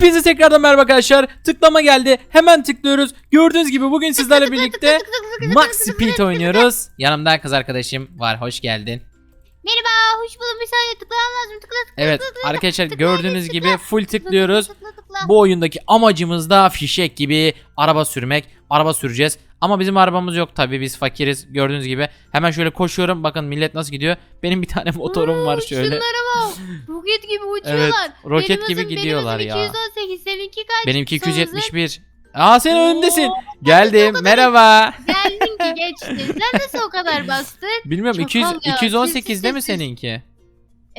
Hepinize tekrardan merhaba arkadaşlar. Tıklama geldi. Hemen tıklıyoruz. Gördüğünüz gibi bugün sizlerle birlikte Max Speed oynuyoruz. Yanımda kız arkadaşım var. Hoş geldin. Merhaba, hoş buldum. Bir saniye tıklamam lazım. Tıkla tıkla. Evet tıkla, arkadaşlar tıkla, gördüğünüz tıkla, gibi full tıklıyoruz. tıkla, tıkla, tıkla. Bu oyundaki amacımız da fişek gibi araba sürmek. Araba süreceğiz. Ama bizim arabamız yok tabii biz fakiriz. Gördüğünüz gibi hemen şöyle koşuyorum. Bakın millet nasıl gidiyor. Benim bir tane motorum var şöyle. Şunlara bak. Roket gibi uçuyorlar. Evet, roket Benim gibi gidiyorlar benim ya. hızım 218, seninki kaç? Benimki Son hızın? 271. Aa sen Oo, önündesin. Geldim. Merhaba. Geldin ki geçtin. Sen nasıl o kadar bastın? Bilmiyorum Çok 200 al ya. 218 değil mi seninki?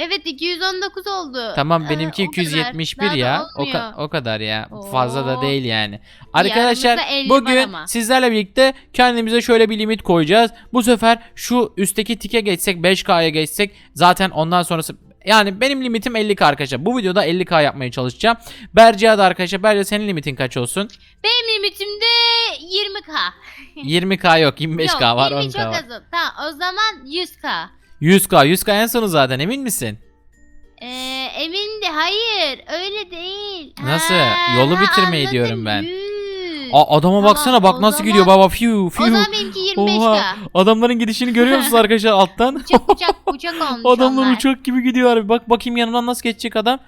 Evet 219 oldu. Tamam Ee, benimki o kadar. 271 Daha da ya. O, olmuyor. ka- o kadar ya. Fazla da Oo. değil yani. Arkadaşlar aramızda 50 var bugün ama. sizlerle birlikte kendimize şöyle bir limit koyacağız. Bu sefer şu üstteki tike geçsek 5K'ya geçsek zaten ondan sonrası yani benim limitim 50K arkadaşlar. Bu videoda 50K yapmaya çalışacağım. Berca da arkadaşlar. Berca senin limitin kaç olsun? Benim limitim de 20k. 20K yok 25K Yok, var 20 10K çok var. azım. Tamam o zaman 100k. 100K 100K en sonu zaten emin misin? Ee, emin de hayır öyle değil. Nasıl? Yolu bitirmeyi anladım, diyorum ben. 100. Aa, adama baksana Tamam, bak o nasıl zaman- gidiyor baba fiu O fiu. zaman benimki 25k. Oha adamların gidişini görüyor musunuz arkadaşlar alttan? Uçak uçak uçak olmuş Adamlar onlar. uçak gibi gidiyor abi. Bak bakayım yanımdan nasıl geçecek adam.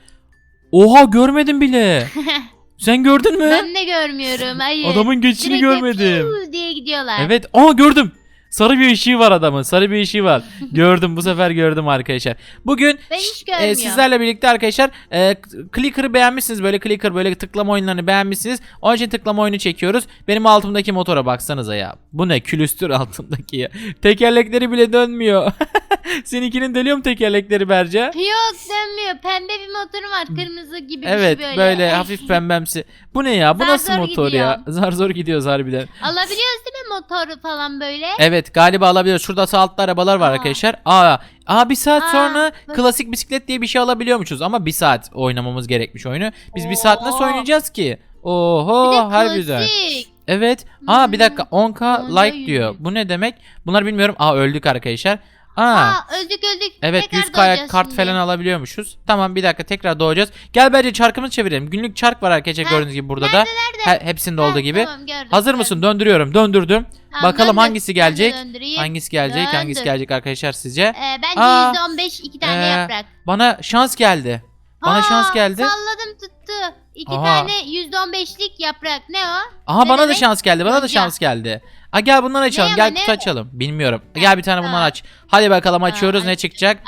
Oha görmedim bile. Sen gördün mü? ben de görmüyorum hayır. Adamın geçişini Direkt de görmedim. fiu diye gidiyorlar. Evet. Aa gördüm. Sarı bir ışığı var adamın. Sarı bir ışığı var. gördüm bu sefer gördüm arkadaşlar. Bugün Ben hiç e, sizlerle birlikte arkadaşlar e, Clicker'ı beğenmişsiniz. Böyle Clicker böyle tıklama oyunlarını beğenmişsiniz. Onun için tıklama oyunu çekiyoruz. Benim altımdaki motora baksanıza ya. Bu ne? Külüstür altımdaki ya. Tekerlekleri bile dönmüyor. Seninkinin dönüyor mu tekerlekleri Berca? Yok dönmüyor. Pembe bir motorum var. Kırmızı gibi Evet bir şey böyle, böyle. hafif pembemsi. Bu ne ya? Bu Zar nasıl zor motor ya? Zar zor gidiyoruz harbiden. Alabiliyoruz değil mi motoru falan böyle? Evet galiba alabiliyoruz. Şurada sağ altta arabalar var Aa. arkadaşlar. Aa, aa bir saat Aa, sonra bak- klasik bisiklet diye bir şey alabiliyormuşuz. Ama bir saat oynamamız gerekmiş oyunu. Biz bir saat nasıl Oo. oynayacağız ki? Bir Oho harbiden. klasik. Evet. Aa bir dakika 10k Onda like diyor. Bu ne demek? Bunlar bilmiyorum. Aa öldük arkadaşlar. Aa. Aa öldük öldük. Evet Tekrar 100 kaya kart şimdi. falan alabiliyormuşuz. Tamam bir dakika tekrar doğacağız. Gel bence çarkımızı çevirelim. Günlük çark var arkadaşlar gördüğünüz gibi burada da. He- hepsinde Ha, olduğu gibi. tamam, gördüm, Hazır gördüm. mısın? Döndürüyorum. Döndürdüm. Tamam, Bakalım döndür. hangisi gelecek? döndüreyim. Hangisi gelecek? Hangisi Döndür. gelecek arkadaşlar sizce? Ee, bence Aa, %15 iki tane ee, yaprak. Bana şans geldi. Bana Aa, şans geldi. Salladım tuttu. İki Aha. tane %15'lik yaprak. Ne o? Aha Ne bana da demek? şans geldi. Bana da Yonca. şans geldi. Ha gel bundan açalım. ama, Gel ne? kutu açalım. Bilmiyorum. Gel bir tane tamam. aç. Hadi bakalım açıyoruz. Aa, ne çıkacak?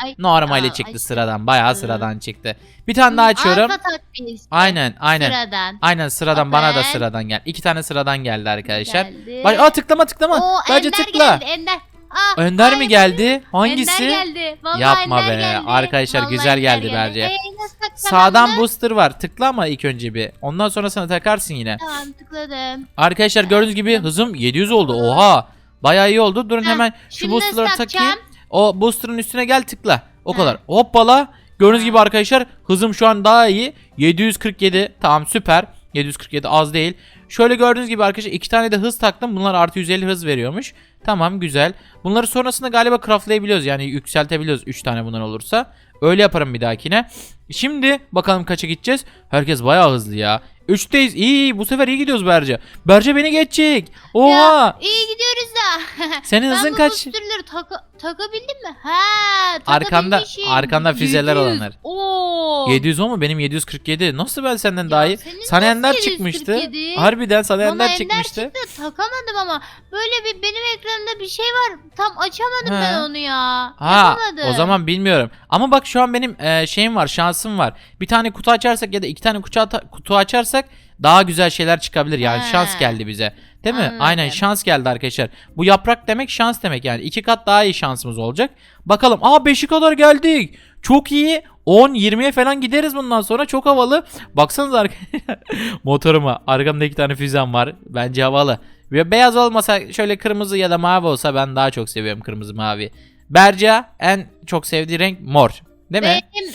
Aa, çıktı sıradan. Bayağı sıradan çıktı. Bir tane daha açıyorum. İşte. Aynen, aynen. Sıradan. Aynen sıradan bana da sıradan gel. İki tane sıradan geldi arkadaşlar. Geldi. Bak, aa tıklama tıklama. Oo, Bence Ender tıkla. geldi Ender. Aa, Önder mi aynen. geldi? Hangisi? Ender geldi. Vallahi Yapma Ender be. geldi. Arkadaşlar Vallahi güzel Ender geldi bence. Ee, nasıl takacağım ben Sağdan bunu? booster var. Tıkla ama ilk önce bir. Ondan sonra sana takarsın yine. Tamam tıkladım. Arkadaşlar gördüğünüz gibi hızım 700 oldu. Oha. Bayağı iyi oldu. Durun Heh, hemen şu şimdi boosterları nasıl takayım. O booster'ın üstüne gel tıkla. O Heh. kadar. Hoppala. Gördüğünüz Ha. gibi arkadaşlar hızım şu an daha iyi. 747. Tamam süper. 747 az değil. Şöyle gördüğünüz gibi arkadaşlar iki tane de hız taktım. Bunlar artı 150 hız veriyormuş. Tamam güzel. Bunları sonrasında galiba craftlayabiliyoruz. Yani yükseltebiliyoruz 3 tane bunlar olursa. Öyle yaparım bir dahakine. Şimdi bakalım kaça gideceğiz. Herkes bayağı hızlı ya. 3'teyiz. İyi, iyi bu sefer iyi gidiyoruz Berce. Berce beni geçecek. Oha. Ya, iyi gidiyoruz. Senin ben hızın bu kaç? boosterları taka- takabildim mi? Ha, Arkanda- takabilmişim. arkanda füzeler 700. olanlar. Oo. 700 o mu? Benim 747. Nasıl ben senden daha iyi? senin Sana nasıl Ender çıkmıştı. 747? Harbiden sana Bana Ender Ender çıkmıştı. çıktı takamadım ama böyle bir benim ekranımda bir şey var. Tam açamadım He. ben onu ya. Ha Yapamadım. o zaman bilmiyorum. Ama bak şu an benim e, şeyim var şansım var. Bir tane kutu açarsak ya da iki tane kutu, ata- kutu açarsak daha güzel şeyler çıkabilir. Yani He. şans geldi bize. Değil mi? Anladım. Aynen şans geldi arkadaşlar. Bu yaprak demek şans demek yani. iki kat daha iyi şansımız olacak. Bakalım. Aa 5'e kadar geldik. Çok iyi. 10 20'ye falan gideriz bundan sonra. Çok havalı. Baksanıza arkadaşlar. Motoruma. Arkamda iki tane füzem var. Bence havalı. Ve beyaz olmasa şöyle kırmızı ya da mavi olsa ben daha çok seviyorum kırmızı mavi. Berca en çok sevdiği renk mor. Değil mi? Benim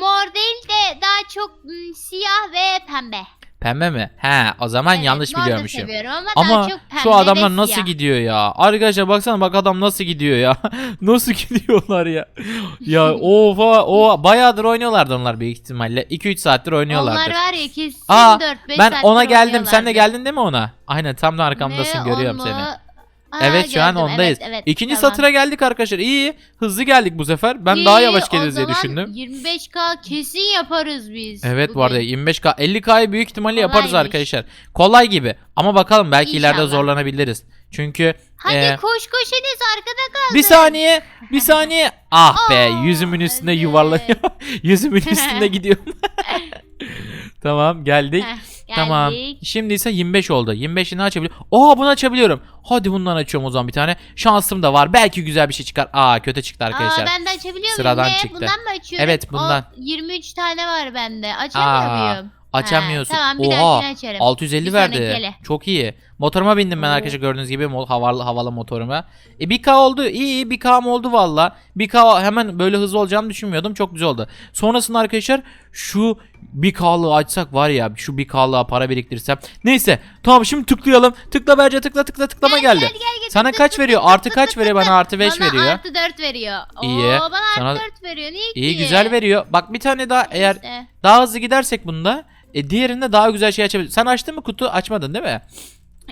mor değil de daha çok mm, siyah ve pembe. Pembe mi? He o zaman Evet, yanlış mor da biliyormuşum. seviyorum ama, Ama daha çok pembe şu adamlar ve nasıl siyah. gidiyor ya? Arkadaşlar baksana bak adam nasıl gidiyor ya? nasıl gidiyorlar ya? ya oha o bayağıdır oynuyorlardı onlar büyük ihtimalle. 2-3 saattir oynuyorlardır. Onlar var ya kesin Aa, 4-5 ben ona geldim. Sen de geldin değil mi ona? Aynen tam da arkamdasın görüyorum seni. Aa, evet şu an gördüm, ondayız. Evet, evet, İkinci tamam. satıra geldik arkadaşlar. İyi. Hızlı geldik bu sefer. Ben daha İyi, yavaş o geliriz diye zaman düşündüm. 25k kesin yaparız biz. Evet bu arada bugün. 25k 50k'yı büyük ihtimalle yaparız Kolaymış. arkadaşlar. Kolay gibi. Ama bakalım belki ileride İnşallah. zorlanabiliriz. Çünkü Hadi e, koş koş Enes arkada kal. bir saniye, bir saniye. Ah be, Aa, yüzümün üstünde evet. yuvarlanıyor. yüzümün üstünde gidiyorum. tamam, geldik. Tamam. geldik. Şimdi ise 25 oldu. 25'i ne açabiliyorum? Aa bunu açabiliyorum. Hadi bundan açıyorum o zaman bir tane. Şansım da var. Belki güzel bir şey çıkar. Aa kötü çıktı arkadaşlar. Aa, ben de açabiliyor Sıradan muyum? Ne? çıktı. Bundan mı açıyorum? Evet, bundan. O 23 tane var bende. Açamıyor Aa, muyum? Açamıyorsun. Ha, tamam bir Oha. dahakine açarım. 650 Bir verdi. Çok iyi. Motoruma bindim ben arkadaşlar gördüğünüz gibi havalı havalı motoruma. E 1K oldu. İyi iyi 1K'm oldu valla. 1K hemen böyle hızlı olacağını düşünmüyordum. Çok güzel oldu. Sonrasında arkadaşlar şu 1K'lığı açsak var ya şu 1K'lığa para biriktirsem. Neyse tamam şimdi tıklayalım. Tıkla Berce tıkla tıkla tıklama Gel, geldi. gel, gel, gel, Sana kaç veriyor? Artı kaç veriyor? Bana artı 5 Bana veriyor. artı 4 veriyor. İyi. Oo, bana Sana- artı 4 veriyor. Niye İyi ki? güzel veriyor. Bak bir tane daha eğer daha hızlı gidersek bunda e, diğerinde daha güzel şey açabiliriz. Sen açtın mı kutu? Açmadın değil mi?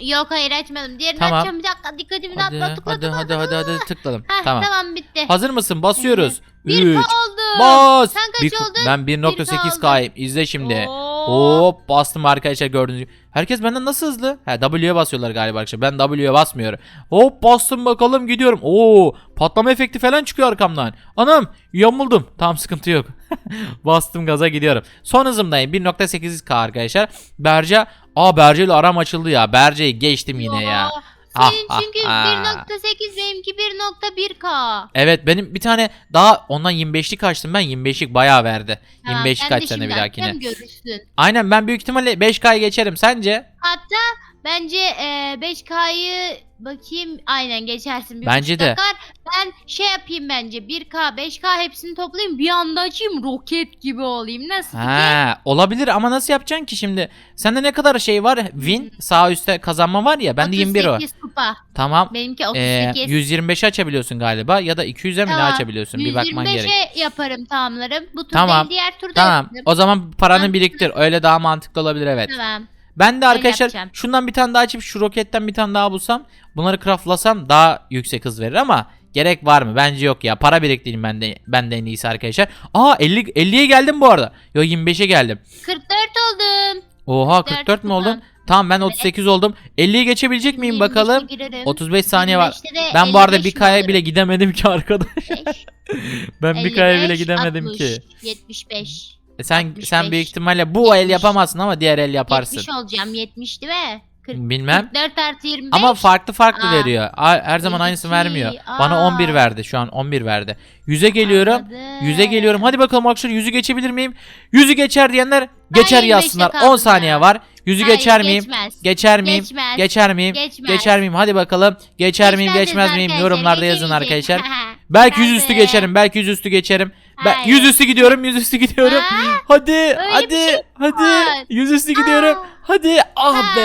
Yok hayır açmadım. Diğerini Tamam. açacağım. Bir dakika dikkatimi Hadi dağıtma. Tıkla hadi tıkla hadi hadi hadi tıkladım. Tamam. tamam bitti. Hazır mısın? Basıyoruz. 1K 3 oldu. Bas. Sen kaç Bir- oldun? Ben 1.8K'yim. İzle şimdi. Hop bastım arkadaşlar gördüğünüz gibi. Herkes benden nasıl hızlı? He W'ye basıyorlar galiba arkadaşlar. Ben W'ye basmıyorum. Hop bastım bakalım gidiyorum. Oo patlama efekti falan çıkıyor arkamdan. Anam yamuldum. Tamam sıkıntı yok. bastım gaza gidiyorum. Son hızımdayım. 1.8K arkadaşlar. Berce. Aa Berce ile aram açıldı ya. Berce'yi geçtim yine ya. Senin Ah, çünkü ah, ah. 1.8 benimki 1.1K. Evet benim bir tane daha ondan 25'lik açtım ben 25'lik bayağı verdi. Tamam, 25'lik ben de açsana bir dahakine. açacağım, görürsün. Aynen ben büyük ihtimalle 5K'yı geçerim sence? Hatta bence e, 5K'yı bakayım aynen geçersin. Bir Bence de. takar. Ben şey yapayım bence 1K 5K hepsini toplayayım bir anda açayım roket gibi olayım. Nasıl fikir? Ha, olabilir ama nasıl yapacaksın ki şimdi? Sende ne kadar şey var? Win sağ üstte kazanma var ya. Bende 21 o. 38 kupa. Tamam. Benimki Ee, 38. 125 açabiliyorsun galiba ya da 200'e mi ne Tamam, açabiliyorsun? Bir bakman gerek. 125'e yaparım tamamlarım. Bu tur Tamam, değil diğer turda Tamam. yaparım. O zaman paranı Mantıklı. biriktir. Öyle daha mantıklı olabilir evet. Tamam. Ben de arkadaşlar yapacağım. şundan bir tane daha açıp şu roketten bir tane daha bulsam bunları craftlasam daha yüksek hız verir ama gerek var mı? Bence yok ya. Para biriktireyim ben de ben de en iyisi arkadaşlar. Aa 50 50'ye geldim bu arada. Yo 25'e geldim. 44 oldum. Oha 44 44 mü oldun? Tamam ben 38 oldum. 50'yi geçebilecek miyim bakalım? 25'e girerim. 35 saniye var. 25'te de Ben bu arada 55 bir kaya bile gidemedim ki arkadaş. 55, ben bir kaya bile 55, gidemedim 60, ki. 75. E Sen 65, sen büyük ihtimalle bu el 70, yapamazsın ama diğer el yaparsın. 70 olacağım 70 değil mi? 40, Bilmem. 44 artı 25. Ama farklı farklı Aa, veriyor. A- Her zaman aynısını 52, vermiyor. Bana aa. 11 verdi şu an 11 verdi. 100'e geliyorum. Anladım. 100'e geliyorum. Hadi bakalım arkadaşlar 100'ü geçebilir miyim? 100'ü geçer diyenler geçer 25'te yazsınlar. kaldım 10 saniye ya. var. 100'ü Hayır, geçer miyim? Geçmez. Geçer miyim? Geçmez. Geçer miyim? Geçmez. Geçer miyim? Hadi bakalım. Geçer miyim, Geçmez geçmez miyim? arkadaşlar, Yorumlarda yazın geçemeyecek. arkadaşlar. Belki yüzüstü Hadi. geçerim. Belki yüzüstü geçerim. Ben Hayır. yüzüstü gidiyorum. Yüzüstü gidiyorum. Aa, Hadi, hadi, bir şey hadi. var. Yüzüstü gidiyorum. Aa. Hadi. Ah Ha, be.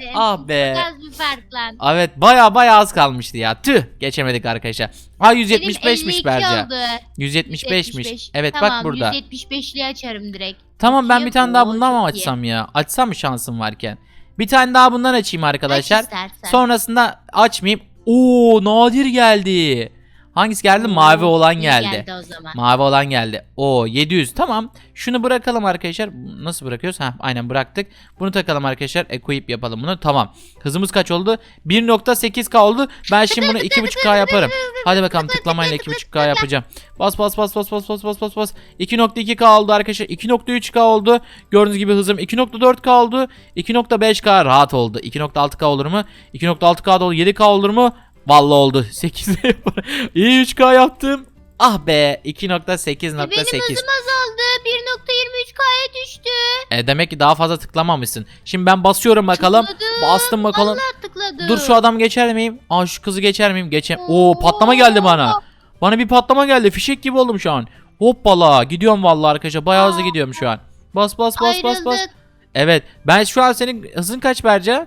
geçemedin. Ah be. Az bir. Evet baya baya az kalmıştı ya. Tüh geçemedik arkadaşlar. Benim 175'miş 52 Berce. oldu. 175'miş. Evet tamam, bak burada. 175'li açarım direkt. Tamam ben bir tane daha Oo, bundan mı çok iyi. açsam ya? Açsam mı şansım varken? Bir tane daha bundan açayım arkadaşlar. Aç istersen. Sonrasında açmayayım. Oo nadir geldi. Hangisi geldi? Mavi olan iyi geldi. o zaman. Mavi olan geldi. O 700 tamam. Şunu bırakalım arkadaşlar. Nasıl bırakıyoruz? Ha aynen bıraktık. Bunu takalım arkadaşlar. Equip yapalım bunu. Tamam. Hızımız kaç oldu? 1.8k oldu. Ben şimdi bunu 2.5k yaparım. Hadi bakalım tıklamayla 2.5k yapacağım. Bas bas bas bas bas bas bas bas bas. 2.2k oldu arkadaşlar. 2.3k oldu. Gördüğünüz gibi hızım 2.4k oldu. 2.5k rahat oldu. 2.6k olur mu? 2.6k da olur. 7k olur mu? Vallahi oldu. 8'e yapar. İyi 3k yaptım. Ah be 2.8.8. E, Benim hızım azaldı. 1.23K'ya düştü. E, demek ki daha fazla tıklamamışsın. Şimdi ben basıyorum bakalım. Tıkladım. Bastım bakalım. Vallahi tıkladım. Dur şu adam geçer miyim? Aa şu kızı geçer miyim? Geçer. Oo patlama geldi bana. Bana bir patlama geldi. Fişek gibi oldum şu an. Hoppala gidiyorum vallahi arkadaşlar. Bayağı hızlı gidiyorum şu an. Bas bas bas bas bas. Ayrıldık. Evet. Ben şu an senin hızın kaç Berca?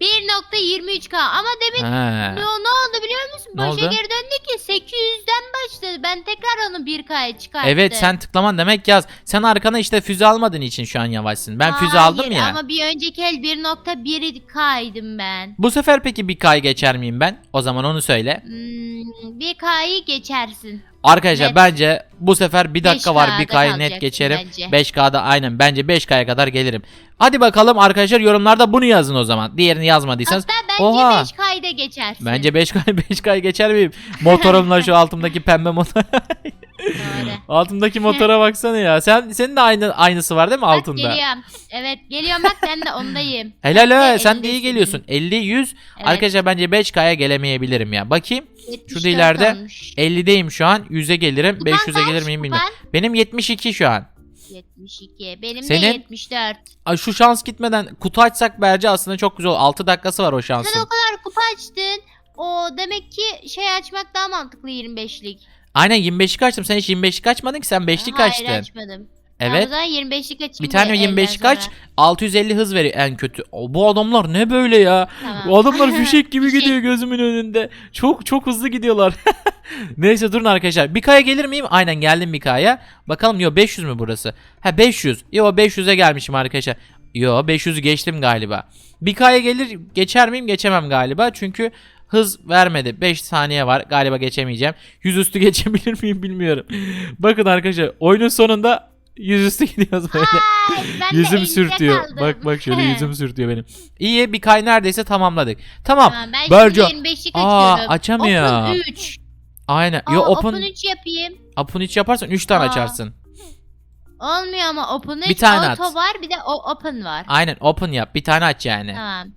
1.23k ama demin ne, ne oldu biliyor musun? Ne Başa oldu? geri döndü ki 800'den başladı. Ben tekrar onu 1k'ya çıkarttım. Evet sen tıklaman demek yaz. Sen arkana işte füze almadığın için şu an yavaşsın. Ben füze Hayır, aldım ya. ama bir önceki el 1.1k'ydım ben. Bu sefer peki bir K'yı geçer miyim ben? O zaman onu söyle. Hmm, 1k'yı geçersin. Arkadaşlar Net. bence bu sefer bir dakika var 5K'da bir K'yı net geçerim. bence. 5K'da aynen bence 5K'ya kadar gelirim. Hadi bakalım arkadaşlar yorumlarda bunu yazın o zaman. Diğerini yazmadıysanız. Hatta bence Oha. 5k'yı da geçersin. Bence 5K 5K'yı geçer miyim? Motorumla şu altımdaki pembe motor. Doğru. altımdaki motora baksana ya. Sen senin de aynı aynısı var değil mi Bak altında? geliyorum. Evet geliyorum bak ben de ondayım. Helal de sen de iyi 50'sin. geliyorsun. 50 100. Evet. Arkadaşlar bence 5K'ya gelemeyebilirim ya. Bakayım. 74 ileride olmuş. 50'deyim şu an. 100'e gelirim. Kupan 500'e kaç? gelir miyim bilmiyorum. Benim 72 şu an. 72. Benim Senin? de 74. Ay şu şans gitmeden kutu açsak bence aslında çok güzel. 6 dakikası var o Sen şansın. o kadar kupa açtın. O demek ki şey açmak daha mantıklı 25'lik. Aynen 25'lik açtım. Sen hiç 25'lik açmadın ki sen 5'lik Hayır açtın. açmadım. Evet. zaman 25'lik açayım. Bir tane da 25'lik elden aç. sonra. 650 hız veriyor en kötü. O, bu adamlar ne böyle ya? Tamam. Bu adamlar fişek gibi Fişek. gidiyor gözümün önünde. Çok çok hızlı gidiyorlar. Neyse durun arkadaşlar. Bir K'ya gelir miyim? Aynen geldim bir K'ya. Bakalım yo 500 mü burası? Ha 500. Yo 500'e gelmişim arkadaşlar. Yo 500'ü geçtim galiba. Bir K'ya gelir geçer miyim? Geçemem galiba. Çünkü hız vermedi. 5 saniye var. Galiba geçemeyeceğim. Yüzüstü geçebilir miyim bilmiyorum. Bakın arkadaşlar oyunun sonunda yüzüstü gidiyoruz böyle. De Yüzüm 50'de sürtüyor. kaldım. Bak bak şöyle yüzüm sürtüyor benim. İyi bir kay neredeyse tamamladık. Tamam. Tamam ben 25'lik Aa, açamıyor. Open 3. Aynen. Aa, Yo open, open 3 yapayım. open hiç yaparsan 3 tane Aa. açarsın. Olmuyor ama open 3 Bir tane auto at. var bir de o open var. Aynen open yap. Bir tane aç yani. Tamam.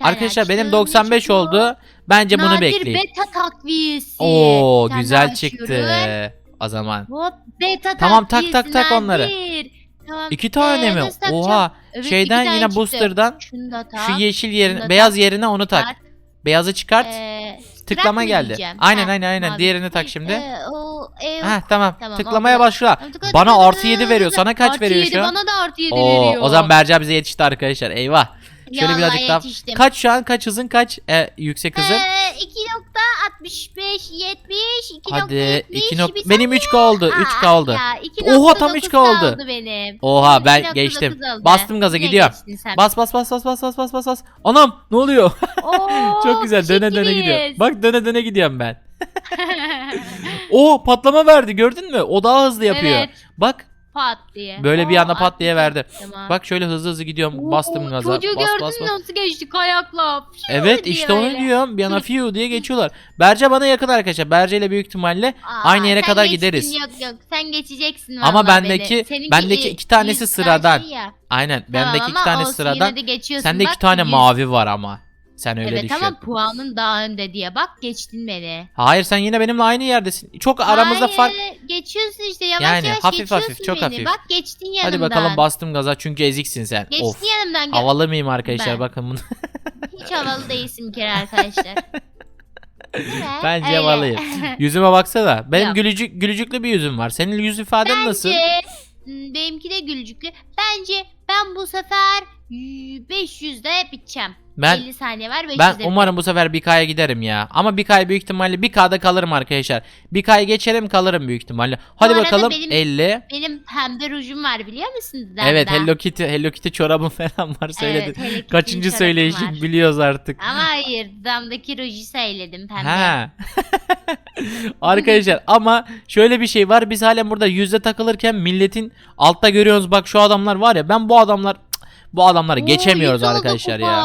Arkadaşlar benim açtım. 95 Ne oldu. Bence bunu Nadir bekleyin. beta takviyesi. Oo güzel açıyorum. çıktı. O zaman. Hop beta Tamam, tak, tak, tak onları. Nadir. Tamam. İki tane Ee, mi? nasıl takacağım? Oha. Evet, iki Şeyden tane yine çıktı. booster'dan Şunu da tak. şu yeşil yerine da beyaz yerine onu tak. tak. Beyazı çıkart. Ee, Tıklama geldi. Aynen Ha, aynen aynen. mavi. Diğerini tak şimdi. Ee, o, e, Heh tamam. Tamam, Tıklamaya oldu. başla. Tıkla, tıkla, Bana tıkla, artı tıkla, 7 veriyor. tıkla. Sana kaç Artı veriyor yedi, şu an? Bana da artı 7 Oo, veriyor. o zaman Berca bize yetişti arkadaşlar. Eyvah. Şöyle Vallahi birazcık daha. yetiştim. Kaç şu an? Kaç hızın kaç? E, yüksek hızın? Ee, 2.65 70 Hadi 2.70 2 nok bir benim 3K oldu. saniye. 3K Aa, oldu. Ya, 2.9 Oha, tam 3K oldu. benim. Oha ben 2.9 geçtim. oldu. Bastım gaza Yine geçtin sen. Bas bas bas bas bas bas bas bas bas. Anam ne oluyor? Oo, Çok güzel döne döne gidiyor. gidiyor. Bak döne döne gidiyorum ben. Oo patlama verdi gördün mü? O daha hızlı yapıyor. Evet. Bak Pat diye. böyle bir anda pat diye verdi. Tamam. Bak şöyle hızlı hızlı gidiyorum. Oo, Bastım gaza. Çocuğu Bas gördün bas bas. nasıl geçti kayakla? Fiu Evet diye işte onu öyle. diyorum. Bir yana fiu diye geçiyorlar. Berce bana yakın arkadaşlar. Berce ile büyük ihtimalle Aa, aynı yere kadar geçtin, gideriz. Yok yok sen geçeceksin Ama bendeki- beni. Seninki bendeki iki tanesi sıradan. ya. Aynen. Bendeki Tamam iki ama tane olsun, sıradan. Sende iki tane mavi var ama. Sen öyle evet düşün. ama puanın daha önde diye bak geçtin beni. Hayır sen yine benimle aynı yerdesin. Çok aramızda Hayır, fark. geçiyorsun işte yavaş Yani yavaş hafif geçiyorsun hafif, çok beni. hafif. Bak geçtin yanımdan. Hadi bakalım bastım gaza çünkü eziksin sen. Geçtin of. yanımdan. Havalı mıyım arkadaşlar Ben. bakın bunu. Hiç havalı değilsin bir kere arkadaşlar. Bence Öyle. havalıyım. Yüzüme baksana. Benim Yok. gülücük gülücüklü bir yüzüm var. Senin yüz ifaden nasıl? Bence m, benimki de gülücüklü. Bence ben bu sefer 500'de biteceğim. Ben 50 saniye var 500'de ben umarım bu sefer 1K'ya giderim ya. Ama 1K büyük ihtimalle 1K'da kalırım arkadaşlar. 1K'yı geçerim kalırım büyük ihtimalle. Hadi bakalım benim 50. Benim pembe rujum var biliyor musun? Dudağımda. Evet Hello Kitty Hello Kitty çorabım falan var söyledin. Evet, Kaçıncı var. biliyoruz artık. Ama hayır dudağımdaki ruju söyledim pembe. Ha. Arkadaşlar ama şöyle bir şey var. Biz halen burada yüzde takılırken milletin altta görüyoruz bak şu adamlar var ya ben bu adamlar bu adamları Oo, geçemiyoruz arkadaşlar ya.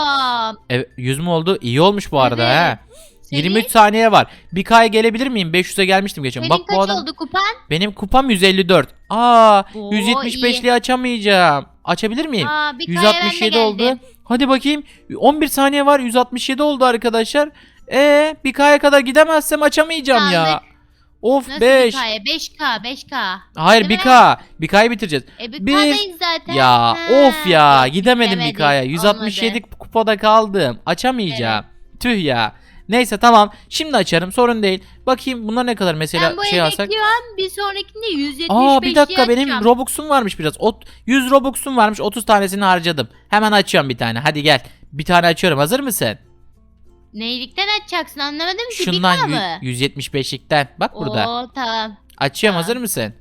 Evet, 100 mü oldu? İyi olmuş bu arada Evet. ha. Senin- 23 saniye var. 1K'ya gelebilir miyim? 500'e gelmiştim geçen. Senin Bak kaç bu adam oldu kupan? benim kupam 154. Aa, Oo, 175'liği açamayacağım. Açabilir miyim? Aa, bir kaya ben de 167 oldu. Hadi bakayım. 11 saniye var. 167 oldu arkadaşlar. E bir K'ya kadar gidemezsem açamayacağım ya. Of Nasıl 5. 5? 5K 5K. Hayır Değil 1K. 1K'yı bitireceğiz. E bir Bir- K'dayız zaten. Ya Ha, of ya gidemedim gidemedik, 1K'ya. 167 olmadı. kupada kaldım. Açamayacağım. Tüh ya. Neyse tamam. Şimdi açarım. Sorun değil. Bakayım bunlar ne kadar mesela ben bu şey evi alsak. bekliyorum. Bir sonrakinde 175 Aa bir dakika benim. Robux'um varmış biraz. Ot 100 Robux'um varmış. 30 tanesini harcadım. Hemen açıyorum bir tane. Hadi gel. Bir tane açıyorum. Hazır mısın? Neylikten açacaksın anlamadım ki. Şundan bir yü- mı? 175'likten. Bak burada. Oo tamam. Açıyorum Tamam. hazır mısın?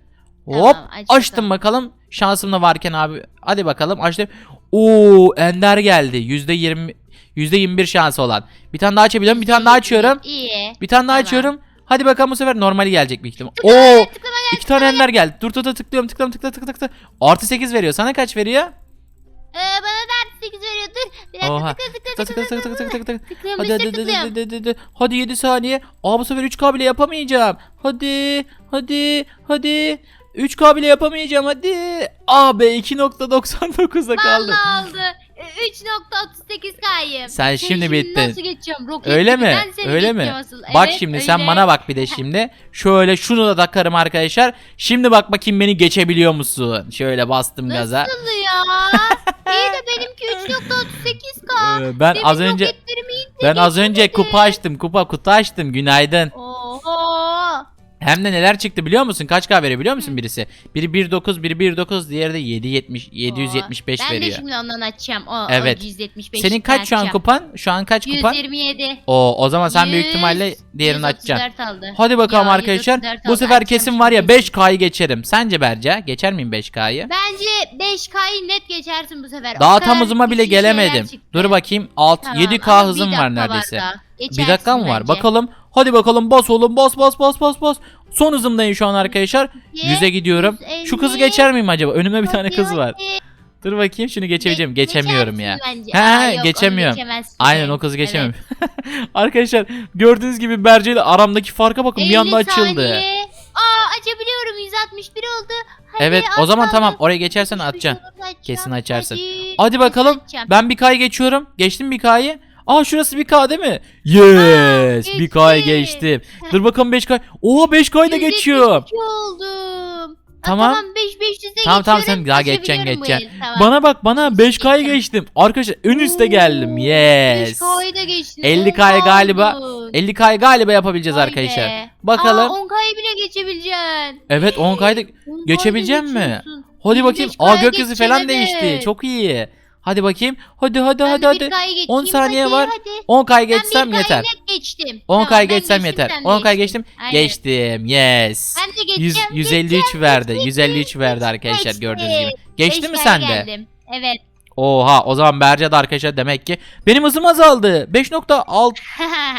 Tamam, Hop aç açtım bakalım. bakalım. Şansım da varken abi. Hadi bakalım açtım. Oo Ender geldi. %20 %21 şansı olan. Bir tane daha açabiliyorum. Bir tane daha açıyorum. İyi. Bir tane daha Tamam. açıyorum. Hadi bakalım bu sefer normali gelecek bir ihtimal. Oo Tıklama gel. iki tane Ender geldi. Dur dur dur tıklıyorum tıklıyorum tıkla tıkla tıkla. Artı 8 veriyor. Sana kaç veriyor? Ee, bana Bir dakika Oha. tıkla Tıkla tıkla tıkla tıkla tıkla tıkla tıkla tıkla. Tıklıyorum Hadi hadi hadi hadi hadi hadi. Hadi 7 saniye. Aa bu sefer 3K bile yapamayacağım. Hadi hadi hadi. 3K bile yapamayacağım hadi. Aa be 2.99'da kaldım. Vallahi oldu. Ee, 3.38 kayım. Sen şimdi bittin. Nasıl geçeceğim? Roket Öyle gibi. mi? Ben seni Öyle mi? geçeceğim asıl. Bak Evet, şimdi sen öyle. bana bak bir de şimdi. Şöyle şunu da takarım arkadaşlar. Şimdi bak bakayım beni geçebiliyor musun? Şöyle bastım gaza. Nasıl ya? İyi de benimki 3.38k. Ee, ben az önce ben az önce kupa açtım. Kupa kutu açtım. Günaydın. Oho. Hem de neler çıktı biliyor musun? Kaç K veriyor biliyor musun birisi? Biri 1.9, biri 1.9, diğeri de 7.70 775 ben de veriyor. şimdi ondan açacağım. O, Evet. O 175 Senin kaç şu an kupan? Şu an kaç kupan? 127. O o zaman sen büyük ihtimalle diğerini açacaksın. 134 aldı. Hadi bakalım Ya, arkadaşlar. 134 Bu sefer Açacağım kesin var ya şimdi. 5K'yı geçerim. Sence Berca? Geçer miyim 5K'yı? Bence 5K'yı net geçersin bu sefer. O Daha kadar tam hızıma bile gelemedim. Dur bakayım. Alt Tamam, 7K ama bir hızım var neredeyse. daha. Bir dakika mı var? Bakalım. Hadi bakalım bas oğlum bas bas bas bas bas. Son hızımdayım şu an arkadaşlar. 100'e gidiyorum. 150. Şu kızı geçer miyim acaba? Önümde bir tane kız var. Dur bakayım şunu geçebileceğim. Ge- Geçemiyorum ya. bence. He, Aa, yok, onu geçemiyorum. Aynen o kızı Evet. geçemem. Arkadaşlar gördüğünüz gibi Berce ile aramdaki farka bakın bir 50 anda açıldı. saniye. Aa açabiliyorum 161 oldu. Hadi, Evet o zaman tamam oraya geçersen 61 atacaksın. Kesin açarsın. Hadi, bakalım. açacağım. Ben bir K'yı geçiyorum. Geçtim bir K'yı. Aa şurası bir K değil mi? Yes. Aa, bir K'yı geçti. geçtim. Dur bakalım 5K. Oha 5K'yı da 172 geçiyorum. oldum. Tamam. Tamam 5 500'e Tamam, tamam, sen daha geçeceksin, geçeceksin. Tamam. Bana bak bana 5K'yı geçtim. geçtim. Arkadaşlar en üste geldim. Yes. 5K'yı da geçtin. 50K'yı 10K galiba oldun. 50K'yı galiba yapabileceğiz Vay arkadaşlar. be. Bakalım. Aa 10K'yı bile geçebileceksin. Evet 10K'yı da 10K'yı geçebilecek mi? Hadi 25 bakayım. Aa gökyüzü falan değişti. Çok iyi. Hadi bakayım. Hadi hadi Ben hadi hadi. 1K'yı geçeyim, 10 saniye hadi, var. Hadi. 10K'yı Ben geçsem 1K'yı yeter. geçtim. 10K'yı Tamam, ben geçsem geçtim, yeter. sen de 10K'yı geçtim. Aynen. Geçtim. Yes. Ben de 100, geçeceğim. 153 verdi. geçtim, 153 verdi geçtim, arkadaşlar geçtim. gördüğünüz gibi. Geçti mi Beş sen kere de? geldim. Evet. Oha o zaman Berce de arkadaşlar demek ki benim hızım azaldı. 5.6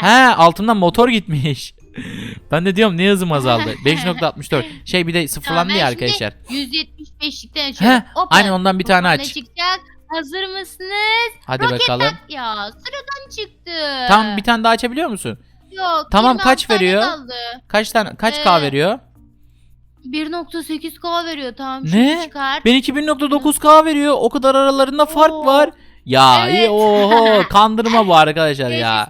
He altımdan motor gitmiş. ben de diyorum ne hızım azaldı. 5.64. Şey bir de sıfırlandı Tamam, ya arkadaşlar. 175'likten açıyorum. Aynen ondan bir tane aç. çıkacak? Hazır mısınız? Hadi Roket bakalım. at- Ya sıradan çıktı. Tamam bir tane daha açabiliyor musun? Yok. Tamam, 26 kaç tane veriyor? kaldı. Kaç tane kaç K Ee, veriyor? 1.8K veriyor tamam. Ne? Şimdi çıkar. Ben 2000.9K veriyor. O kadar aralarında fark Oo. var. Ya Evet. iyi oho kandırma bu arkadaşlar ya.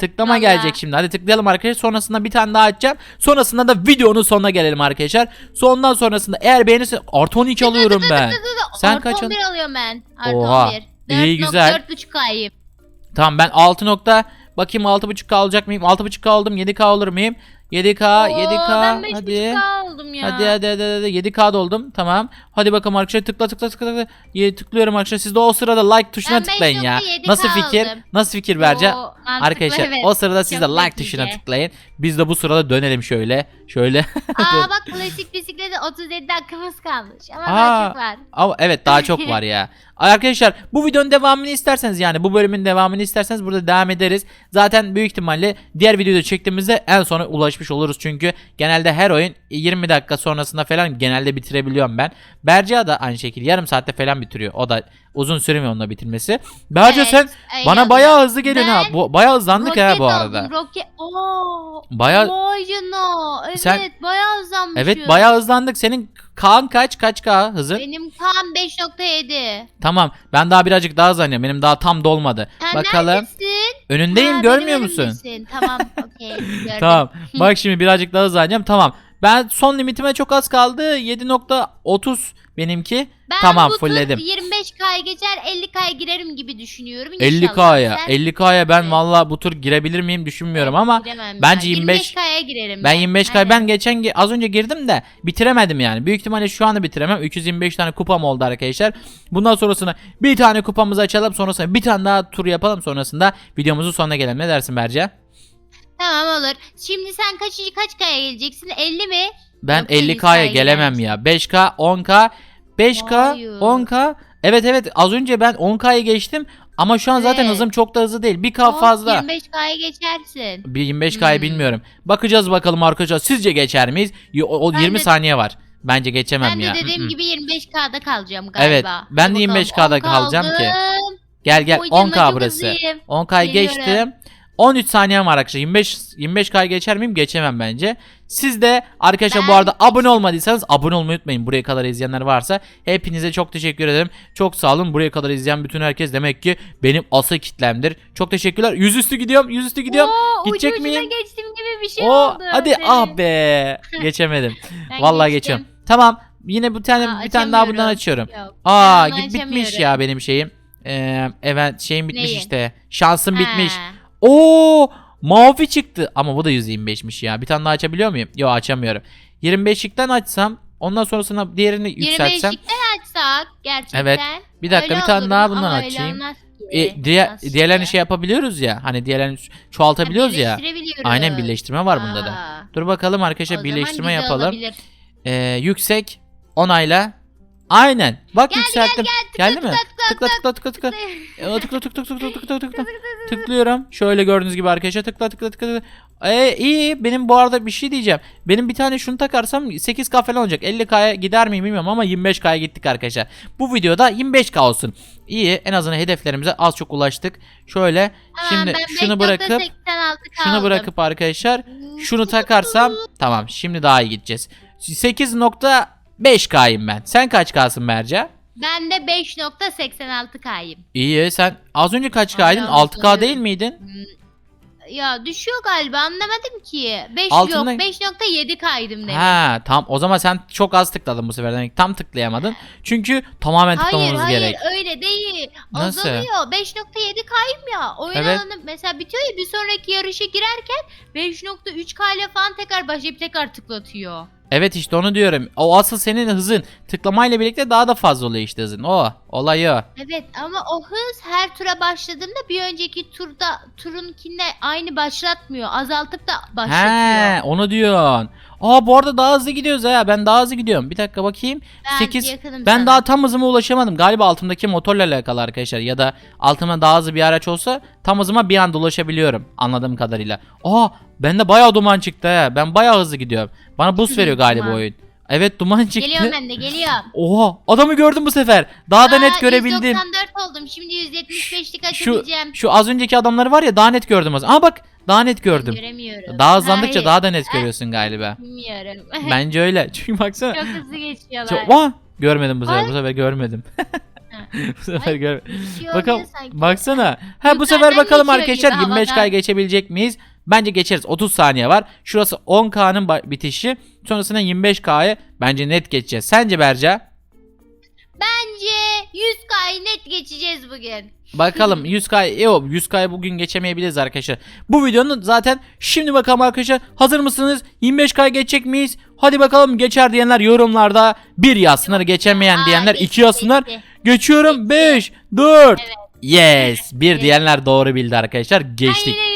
Tıklama Vallahi. gelecek şimdi. Hadi tıklayalım arkadaşlar. Sonrasında bir tane daha açacağım. Sonrasında da videonun sonuna gelelim arkadaşlar. Sondan sonrasında eğer beğenirse artı 12 alıyorum ben. Dı dı dı. Sen Artı kaç 11 alıyorum ben. Artı Oha. 11. İyi, güzel. 4.5K'yim. Tamam ben 6 nokta bakayım 6.5K alacak mıyım? 6.5K aldım. 7K olur muyum? 7K, 7K. Ben 5.5K Hadi. Oldum ya. Hadi hadi hadi hadi 7K'da oldum. Tamam. Hadi bakalım arkadaşlar tıkla tıkla tıkla tıkla. Ye- Tıklıyorum arkadaşlar. Siz de o sırada like tuşuna Ben tıklayın ya. 5.7K Nasıl fikir? aldım. Nasıl fikir Berce? Oo, mantıklı, Arkadaşlar evet. o sırada siz de Çok like zekice. tuşuna tıklayın. Biz de bu sırada dönelim şöyle. Şöyle. Aa bak klasik bisiklete 37 dakikamız kalmış. Ama Aa. daha çok var. Ama evet daha çok var ya. Arkadaşlar bu videonun devamını isterseniz yani bu bölümün devamını isterseniz burada devam ederiz. Zaten büyük ihtimalle diğer videoda çektiğimizde en sona ulaşmış oluruz. Çünkü genelde her oyun 20 dakika sonrasında falan genelde bitirebiliyorum ben. Berca da aynı şekilde yarım saatte falan bitiriyor. O da uzun sürmüyor onunla bitirmesi. Berca Evet, sen öyle bana oluyor. bayağı hızlı geliyorsun ha. Ben Bu, bayağı hızlandık ha bu arada. aldım, Roket. Oo. Bayağı- Vay canına. Evet Sen- bayağı hızlanmışım. Evet bayağı hızlandık. Senin Kaan kaç? Kaç K hızın? Benim kan 5.7. Tamam. Ben daha birazcık daha hızlanıyorum. Benim daha tam dolmadı. Sen Bakalım. neredesin? Önündeyim Ha, görmüyor musun? önümdesin. Tamam okey gördüm. Tamam. Bak şimdi birazcık daha hızlanacağım. Tamam. Ben son limitime çok az kaldı. 7.30 benimki. Ben Tamam, bu tur fullledim. 25K'ya geçer 50K'ya girerim gibi düşünüyorum. İnşallah. 50k'ya. Sen- 50k'ya ben Evet. vallahi bu tur girebilir miyim düşünmüyorum ama Giremem bence ya. 25 25K'ya girerim ben 25k Aynen. ben geçen ge- az önce girdim de bitiremedim yani. Büyük ihtimalle şu anda bitiremem. 325 tane kupam oldu arkadaşlar. Bundan sonrasında bir tane kupamızı açalım. Sonrasında bir tane daha tur yapalım. Sonrasında videomuzun sonuna gelelim. Ne dersin Berce? Tamam olur. Şimdi sen kaçıncı kaç K'ya geleceksin? 50 mi? Ben Yoksa 50k'ya 100K'ya gelemem ya. 5k, 10k, 5k, Hayır. 10k. Evet evet az önce ben 10k'ya geçtim ama şu an zaten Evet. hızım çok da hızlı değil. 1k Of, fazla. 25K'ya geçersin. Bir 25k'yı Hmm. bilmiyorum. Bakacağız bakalım arkadaşlar. Sizce geçer miyiz? Y- O, o Ben 20 de- saniye var. Bence geçemem Ben de ya. dediğim Mm-mm. gibi 25K'da kalacağım galiba. Evet, ben de Hadi bakalım, 25K'da 10K kalacağım ki. Gel gel Oy canına 10k çok burası. hızlıyım. 10k'yı Geliyorum. geçtim. 13 saniyem var arkadaşlar. 25 25k'yı geçer miyim? Geçemem bence. Siz de arkadaşlar bu Ben arada abone olmadıysanız abone olmayı unutmayın. Buraya kadar izleyenler varsa hepinize çok teşekkür ederim. Çok sağ olun. Buraya kadar izleyen bütün herkes demek ki benim asıl kitlemdir. Çok teşekkürler. Yüzüstü gidiyorum. Yüzüstü gidiyorum. Oo, Gidecek ucu miyim? geçtim gibi bir şey Oo, oldu. hadi senin. ah be. Geçemedim. Vallahi geçtim. geçiyorum. Tamam. Yine bir tane Aa, bir tane daha bundan açıyorum. Yok, Aa git bitmiş ya benim şeyim. Ee, evet şeyim bitmiş Neyi? işte. Şansım bitmiş. Oo mavi çıktı ama bu da 125'miş ya. Bir tane daha açabiliyor muyum? Yok açamıyorum. 25'likten açsam ondan sonrasında diğerini yükseltsem. 25'likten açsak gerçekten. Evet. Bir dakika öyle bir tane olur daha bundan Ama açayım. E, diğer diğerlerini şey yapabiliyoruz ya. Hani diğerlerini çoğaltabiliyoruz ya. Aynen birleştirme var bunda da. Aa, Dur bakalım arkadaşlar birleştirme yapalım. olabilir. Ee, yüksek onayla. Aynen. Bak Geldi, yükselttim. Tıkla, Geldi mi? tıkla, Tıkla tıkla tıkla tıkla. E, tıkla tıkla tıkla tıkla tıkla tıkla. Tıklıyorum. Şöyle gördüğünüz gibi arkadaşlar tıkla tıkla tıkla. Ee, iyi benim bu arada bir şey diyeceğim. Benim bir tane şunu takarsam 8K falan olacak. 50K'ya gider miyim bilmiyorum ama 25K'ya gittik arkadaşlar. Bu videoda 25K olsun. İyi en azından hedeflerimize az çok ulaştık. Şöyle Tamam, şimdi ben şunu bırakıp 5.86 şunu bırakıp arkadaşlar şunu takarsam tamam şimdi daha iyi gideceğiz. 8.5K'yim ben. Sen kaç K'sın Berca? Ben de 5.86K'yım. İyi sen az önce kaç K'ydın? Hala 6K söylüyorum. değil miydin? Ya düşüyor galiba anlamadım ki. 5 Altında- yok 5.7K'ydım demek. Ha tam o zaman sen çok az tıkladın bu sefer demek. Tam tıklayamadın. Çünkü tamamen Hayır tıklamamız hayır gerek. öyle değil. Nasıl? Azalıyor. 5.7K'yım ya. Oyun Evet. alanı mesela bitiyor ya bir sonraki yarışa girerken 5.3K ile falan tekrar başlayıp tekrar tıklatıyor. Evet işte onu diyorum. O asıl senin hızın. Tıklamayla birlikte daha da fazla oluyor işte hızın. O olay o. Evet ama o hız her tura başladığında bir önceki turda turunkinde aynı başlatmıyor. Azaltıp da başlatıyor. He onu diyorsun. Aa bu arada daha hızlı gidiyoruz ha. Ben daha hızlı gidiyorum. Bir dakika bakayım. Ben 8 yakınım Ben sana. daha tam hızıma ulaşamadım. Galiba altımdaki motorla alakalı arkadaşlar ya da altıma daha hızlı bir araç olsa tam hızıma bir anda ulaşabiliyorum anladığım kadarıyla. Aa bende bayağı duman çıktı ha. Ben bayağı hızlı gidiyorum. Bana boost veriyor galiba oyun. Evet duman çıktı. Geliyorum ben de geliyorum. Oha adamı gördüm bu sefer. Daha da Aa, net görebildim. 194 oldum. Şimdi 175'lik Şu açabileceğim. şu az önceki adamları var ya daha net gördüm az. Aa bak daha net gördüm. Göremiyorum. Daha hızlandıkça Hayır, daha da net görüyorsun galiba. Bilmiyorum. Bence öyle. Çünkü baksana. Çok hızlı geçiyorlar. Çok, Aa, görmedim bu sefer. Ay. Bu sefer görmedim. bu sefer Ay. Bir şey Bakalım baksana. Ha bu sefer bakalım arkadaşlar gibi 25K havadan. geçebilecek miyiz? Bence geçeriz. 30 saniye var. Şurası 10K'nın ba- bitişi. Sonrasında 25K'ya bence net geçeceğiz. Sence Berca? Bence 100K'yı net geçeceğiz bugün. Bakalım 100K yok 100K'yı bugün geçemeyebiliriz arkadaşlar. Bu videonun zaten şimdi bakalım arkadaşlar hazır mısınız? 25K geçecek miyiz? Hadi bakalım geçer diyenler yorumlarda bir yazsınlar geçemeyen Aa, diyenler geçti, iki yazsınlar. geçti. Geçiyorum 5 4 Yes bir Evet. diyenler doğru bildi arkadaşlar geçtik. Ben yine 100 10K'yı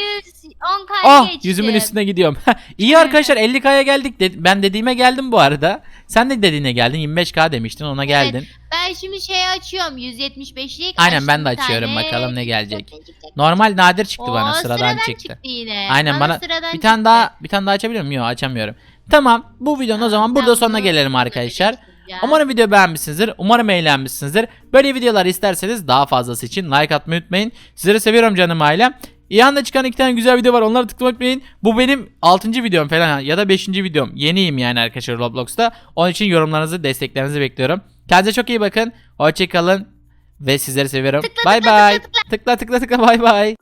Ah geçtim. yüzümün üstüne gidiyorum. İyi arkadaşlar 50K'ya geldik. De- ben dediğime geldim bu arada. Sen de dediğine geldin 25K demiştin ona geldin. Ben şimdi şey açıyorum 175'lik. Aynen ben açtım de bir açıyorum tane. bakalım ne gelecek. Normal nadir çıktı Oo, bana sıradan, çıktı. yine. Aynen bana sıradan bir tane çıktı. daha bir tane daha açabiliyor muyum? Yok açamıyorum. Tamam bu videonun o zaman burada Ben sonuna bunu- gelelim arkadaşlar. geçeceğim. Umarım video beğenmişsinizdir. Umarım eğlenmişsinizdir. Böyle videolar isterseniz daha fazlası için like atmayı unutmayın. Sizleri seviyorum canım ailem. Anda çıkan iki tane güzel video var. Onları tıklamayı unutmayın. Bu benim 6. videom falan ya da 5. videom. Yeniyim yani arkadaşlar Roblox'ta. Onun için yorumlarınızı, desteklerinizi bekliyorum. Kendinize çok iyi bakın. Hoşçakalın. Ve sizleri seviyorum. Bay bay. Tıkla tıkla tıkla bay bay.